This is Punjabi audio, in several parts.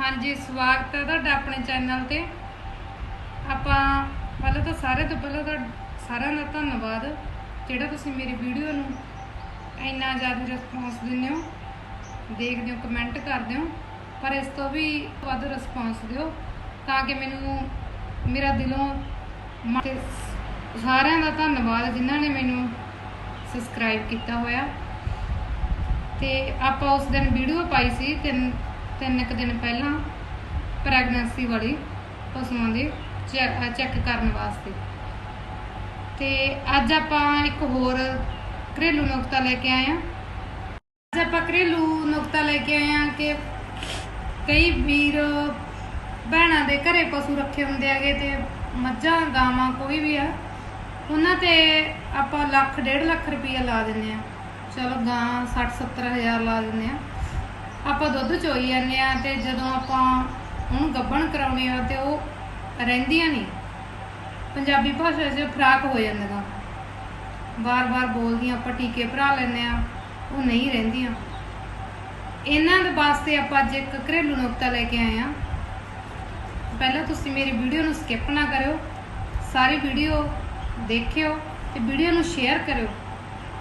ਹਾਂਜੀ, ਸਵਾਗਤ ਹੈ ਤੁਹਾਡਾ ਆਪਣੇ ਚੈਨਲ ਤੇ। ਆਪਾਂ ਪਹਿਲਾਂ ਤਾਂ ਸਾਰੇ ਤੋਂ ਪਹਿਲਾਂ ਤਾਂ ਸਾਰਿਆਂ ਦਾ ਧੰਨਵਾਦ, ਜਿਹੜਾ ਤੁਸੀਂ ਮੇਰੀ ਵੀਡੀਓ ਨੂੰ ਇੰਨਾ ਜ਼ਿਆਦਾ ਰਿਸਪੌਂਸ ਦਿੰਦੇ ਹੋ, ਦੇਖਦੇ ਹੋ ਕਮੈਂਟ ਕਰਦੇ ਹੋ, ਪਰ ਇਸ ਤੋਂ ਵੀ ਵੱਧ ਰਿਸਪੌਂਸ ਦਿਓ, ਤਾਂ ਕਿ ਮੈਨੂੰ ਮੇਰਾ ਦਿਲੋਂ ਸਾਰਿਆਂ ਦਾ ਧੰਨਵਾਦ ਜਿਨ੍ਹਾਂ ਨੇ ਮੈਨੂੰ ਸਬਸਕ੍ਰਾਈਬ ਕੀਤਾ ਹੋਇਆ। ਤੇ ਆਪਾਂ ਉਸ ਦਿਨ ਵੀਡੀਓ ਪਾਈ ਸੀ ਤਿੰਨ ਤਿੰਨ ਕੁ ਦਿਨ ਪਹਿਲਾਂ ਪ੍ਰੈਗਨੈਂਸੀ ਵਾਲੀ ਪਸ਼ੂਆਂ ਦੀ ਚੈੱਕ ਕਰਨ ਵਾਸਤੇ। ਤੇ ਅੱਜ ਆਪਾਂ ਇੱਕ ਹੋਰ ਘਰੇਲੂ ਨੁਕਤਾ ਲੈ ਕੇ ਆਏ ਆ ਅੱਜ ਆਪਾਂ ਘਰੇਲੂ ਨੁਕਤਾ ਲੈ ਕੇ ਆਏ ਆ ਕਿ ਕਈ ਵੀਰ ਭੈਣਾਂ ਦੇ ਘਰੇ ਪਸ਼ੂ ਰੱਖੇ ਹੁੰਦੇ ਹੈਗੇ ਤੇ ਮੱਝਾਂ, ਗਾਵਾਂ ਕੋਈ ਵੀ ਆ, ਉਹਨਾਂ ਤੇ ਆਪਾਂ ਲੱਖ, ਡੇਢ ਲੱਖ ਰੁਪਈਆ ਲਾ ਦਿੰਦੇ ਆ ਚਲੋ ਗਾਂ 60 70 ਹਜ਼ਾਰ ਲਾ ਦਿੰਦੇ ਆ ਆਪਾਂ ਦੁੱਧ ਚੋਈ ਜਾਂਦੇ ਆ ਤੇ ਜਦੋਂ ਆਪਾਂ ਉਹਨੂੰ ਗੱਭਣ ਕਰਾਉਣੇ ਆ ਤੇ ਉਹ ਰਹਿੰਦੀਆਂ ਨਹੀਂ। ਪੰਜਾਬੀ ਭਾਸ਼ਾ 'ਚ ਫਰਾਕ ਹੋ ਜਾਂਦੀਆਂ। ਵਾਰ-ਵਾਰ ਬੋਲਦੀਆਂ, ਆਪਾਂ ਟੀਕੇ ਭਰਾ ਲੈਂਦੇ ਆ, ਉਹ ਨਹੀਂ ਰਹਿੰਦੀਆਂ। ਇਹਨਾਂ ਦੇ ਵਾਸਤੇ ਆਪਾਂ ਅੱਜ ਇੱਕ ਘਰੇਲੂ ਨੁਕਤਾ ਲੈ ਕੇ ਆਏ ਆ। ਪਹਿਲਾਂ ਤੁਸੀਂ ਮੇਰੀ ਵੀਡੀਓ ਨੂੰ ਸਕਿਪ ਨਾ ਕਰਿਓ, ਸਾਰੀ ਵੀਡੀਓ ਦੇਖਿਓ ਤੇ ਵੀਡੀਓ ਨੂੰ ਸ਼ੇਅਰ ਕਰਿਓ।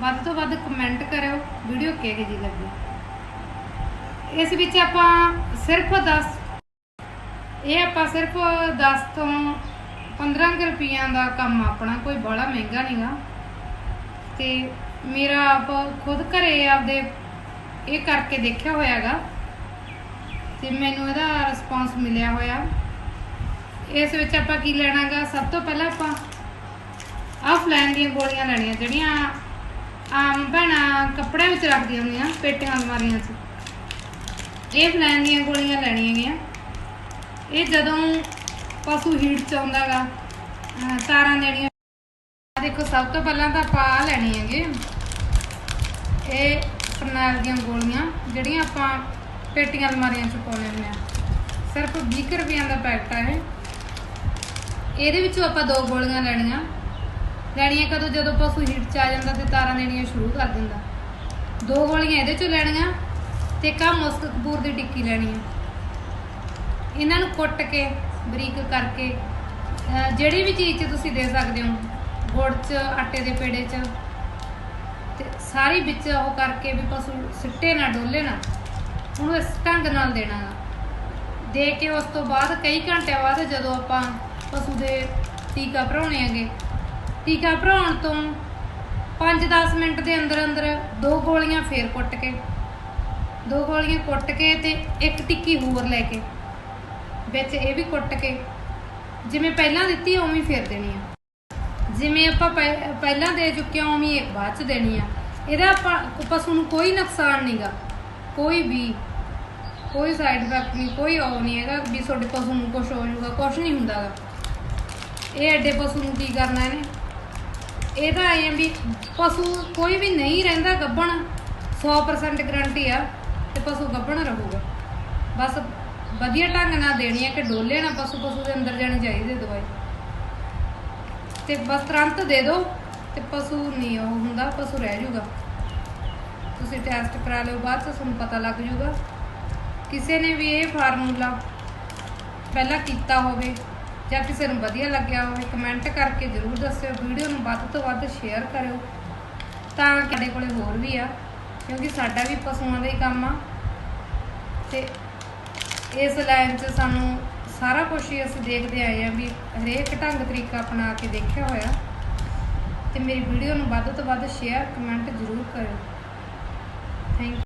ਵੱਧ ਤੋਂ ਵੱਧ ਕਮੈਂਟ ਕਰਿਓ, ਵੀਡੀਓ ਕਿਹੋ ਜਿਹੀ ਲੱਗੀ। ਇਸ ਵਿੱਚ ਆਪਾਂ ਸਿਰਫ 10 ਇਹ ਆਪਾਂ ਸਿਰਫ 10 ਤੋਂ 15 ਕੁ ਰੁਪਈਆਂ ਦਾ ਕੰਮ ਆਪਣਾ, ਕੋਈ ਬੜਾ ਮਹਿੰਗਾ ਨਹੀਂਗਾ ਤੇ ਮੇਰਾ ਆਪ ਖੁਦ ਘਰੇ ਆਪਦੇ ਇਹ ਕਰਕੇ ਦੇਖਿਆ ਹੋਇਆਗਾ ਤੇ ਮੈਨੂੰ ਇਹਦਾ ਰਿਸਪਾਂਸ ਮਿਲਿਆ ਹੋਇਆ। ਇਸ ਵਿੱਚ ਆਪਾਂ ਕੀ ਲੈਣਾਗਾ ਸਭ ਤੋਂ ਪਹਿਲਾਂ ਆਪਾਂ ਆਫਲਾਈਨ ਦੀਆਂ ਗੋਲੀਆਂ ਲੈਣੀਆਂ, ਜਿਹੜੀਆਂ ਆਮ ਭੈਣਾਂ ਕੱਪੜਿਆਂ ਵਿੱਚ ਰੱਖਦੀਆਂ ਹੁੰਦੀਆਂ, ਪੇਟੀਆਂ ਅਲਮਾਰੀਆਂ 'ਚ। ਇਹ ਫਲੈਨ ਦੀਆਂ ਗੋਲੀਆਂ ਲੈਣੀਆਂ ਹੈਗੀਆਂ ਇਹ ਜਦੋਂ ਪਸ਼ੂ ਹੀਟ ਚ ਆਉਂਦਾਗਾ, ਅਹ ਤਾਰਾਂ ਦੇਣੀਆਂ। ਦੇਖੋ, ਸਭ ਤੋਂ ਪਹਿਲਾਂ ਤਾਂ ਆਪਾਂ ਆਹ ਲੈਣੀ ਹੈਗੇ ਇਹ ਫਰਨੈਲ ਦੀਆਂ ਗੋਲੀਆਂ, ਜਿਹੜੀਆਂ ਆਪਾਂ ਪੇਟੀਆਂ ਅਲਮਾਰੀਆਂ 'ਚ ਪਾਉਂਦੇ ਹੁੰਦੇ ਆ ਸਿਰਫ 20 ਰੁਪਈਆਂ ਦਾ ਪੈਕਟ ਆ ਇਹ। ਇਹਦੇ ਵਿੱਚੋਂ ਆਪਾਂ ਦੋ ਗੋਲੀਆਂ ਲੈਣੀਆਂ। ਲੈਣੀਆਂ ਕਦੋਂ? ਜਦੋਂ ਪਸ਼ੂ ਹੀਟ ਚ ਆ ਜਾਂਦਾ ਤੇ ਤਾਰਾਂ ਦੇਣੀਆਂ ਸ਼ੁਰੂ ਕਰ ਦਿੰਦਾ। ਦੋ ਗੋਲੀਆਂ ਇਹਦੇ ਚੋਂ ਲੈਣੀਆਂ। ਤੇ ਕਾ ਮੁਸਕ ਕਪੂਰ ਦੀ ਟਿੱਕੀ ਲੈਣੀ ਹੈ ਇਹਨਾਂ ਨੂੰ ਕੁੱਟ ਕੇ, ਬਰੀਕ ਕਰਕੇ ਜਿਹੜੀ ਵੀ ਚੀਜ਼ 'ਚ ਤੁਸੀਂ ਦੇ ਸਕਦੇ ਹੋ, ਗੁੜ 'ਚ, ਆਟੇ ਦੇ ਪੇੜੇ 'ਚ, ਤੇ ਸਾਰੀ ਵਿੱਚ ਉਹ ਕਰਕੇ ਵੀ ਪਸ਼ੂ ਸਿੱਟੇ ਨਾ, ਡੋਲੇ ਨਾ, ਉਹਨੂੰ ਇਸ ਢੰਗ ਨਾਲ ਦੇਣਾ ਗਾ। ਦੇ ਕੇ ਉਸ ਤੋਂ ਬਾਅਦ ਕਈ ਘੰਟਿਆਂ ਬਾਅਦ ਜਦੋਂ ਆਪਾਂ ਪਸ਼ੂ ਦੇ ਟੀਕਾ ਭਰਾਉਣੇ ਹੈਗੇ, ਟੀਕਾ ਭਰਾਉਣ ਤੋਂ 5-10 ਮਿੰਟ ਦੇ ਅੰਦਰ ਅੰਦਰ ਦੋ ਗੋਲੀਆਂ ਫੇਰ ਕੁੱਟ ਕੇ ਦੋ ਗੋਲੀਆਂ ਕੁੱਟ ਕੇ ਤੇ ਇੱਕ ਟਿੱਕੀ ਹੋਰ ਲੈ ਕੇ। ਵਿੱਚ ਇਹ ਵੀ ਕੁੱਟ ਕੇ। ਜਿਵੇਂ ਪਹਿਲਾਂ ਦਿੱਤੀ, ਉਵੇਂ ਹੀ ਫੇਰ ਦੇਣੀ ਆ। ਜਿਵੇਂ ਆਪਾਂ ਪਹਿ- ਪਹਿਲਾਂ ਦੇ ਚੁੱਕੇ ਹਾਂ ਉਵੇਂ ਹੀ ਬਾਅਦ ਚ ਦੇਣੀ ਆ। ਇਹਦਾ ਆਪਾਂ, ਪਸ਼ੂ ਨੂੰ ਕੋਈ ਨੁਕਸਾਨ ਨਹੀਂਗਾ ਕੋਈ ਵੀ, ਕੋਈ ਸਾਈਡ ਇਫੈਕਟ ਨਹੀਂ, ਕੋਈ ਉਹ ਨਹੀਂ ਹੈਗਾ ਵੀ ਤੁਹਾਡੇ ਪਸ਼ੂ ਨੂੰ ਕੁਝ ਹੋ ਜਾਊਗਾ ਕੁਝ ਨਹੀਂ ਹੁੰਦਾਗਾ ਇਹ ਐਡੇ ਪਸ਼ੂ ਨੂੰ ਕੀ ਕਰਨਾ ਇਹਨੇ? ਇਹਦਾ ਐ ਵੀ ਪਸ਼ੂ ਕੋਈ ਵੀ ਨਹੀਂ ਰਹਿੰਦਾ, ਗੱਭਣ। 100% ਗਰੰਟੀ ਆ। ਤੇ ਪਸ਼ੂ ਗੱਭਣ ਰਹੂਗਾ। ਬਸ ਵਧੀਆ ਢੰਗ ਨਾਲ ਦੇਣੀ ਹੈ ਕਿ ਡੋਲੇ ਨਾ ਪਸ਼ੂ ਪਸ਼ੂ ਦੇ ਅੰਦਰ ਜਾਣੀ ਚਾਹੀਦੀ ਦਵਾਈ। ਤੇ ਬਸ ਤੁਰੰਤ ਦੇ ਦਿਓ ਤੇ ਪਸ਼ੂ ਨਹੀਂ ਉਹ ਹੁੰਦਾ, ਪਸ਼ੂ ਰਹਿ ਜਾਊਗਾ। ਤੁਸੀਂ ਟੈਸਟ ਕਰਾ ਲਿਓ, ਬਾਅਦ ਚ ਤੁਹਾਨੂੰ ਪਤਾ ਲੱਗ ਜਾਊਗਾ। ਕਿਸੇ ਨੇ ਵੀ ਇਹ ਫਾਰਮੂਲਾ ਪਹਿਲਾਂ ਕੀਤਾ ਹੋਵੇ ਜਾਂ ਕਿਸੇ ਨੂੰ ਵਧੀਆ ਲੱਗਿਆ ਹੋਵੇ ਕਮੈਂਟ ਕਰਕੇ ਜਰੂਰ ਦੱਸਿਓ। ਵੀਡੀਓ ਨੂੰ ਵੱਧ ਤੋਂ ਵੱਧ ਸ਼ੇਅਰ ਕਰਿਓ। ਤਾਂ ਕਿ ਸਾਡੇ ਕੋਲੇ ਹੋਰ ਵੀ ਆ। ਕਿਉਂਕਿ ਸਾਡਾ ਵੀ ਪਸ਼ੂਆਂ ਦਾ ਹੀ ਕੰਮ ਆ। ਤੇ ਇਸ ਲਾਈਨ 'ਚ ਸਾਨੂੰ ਸਾਰਾ ਕੁਝ ਹੀ ਅਸੀਂ ਦੇਖਦੇ ਆਏ ਆ ਵੀ ਹਰੇਕ ਢੰਗ ਤਰੀਕਾ ਅਪਣਾ ਕੇ ਦੇਖਿਆ ਹੋਇਆ। ਤੇ ਮੇਰੀ ਵੀਡੀਓ ਨੂੰ ਵੱਧ ਤੋਂ ਵੱਧ ਸ਼ੇਅਰ ਕਮੈਂਟ ਜਰੂਰ ਕਰਿਓ। ਥੈਂਕ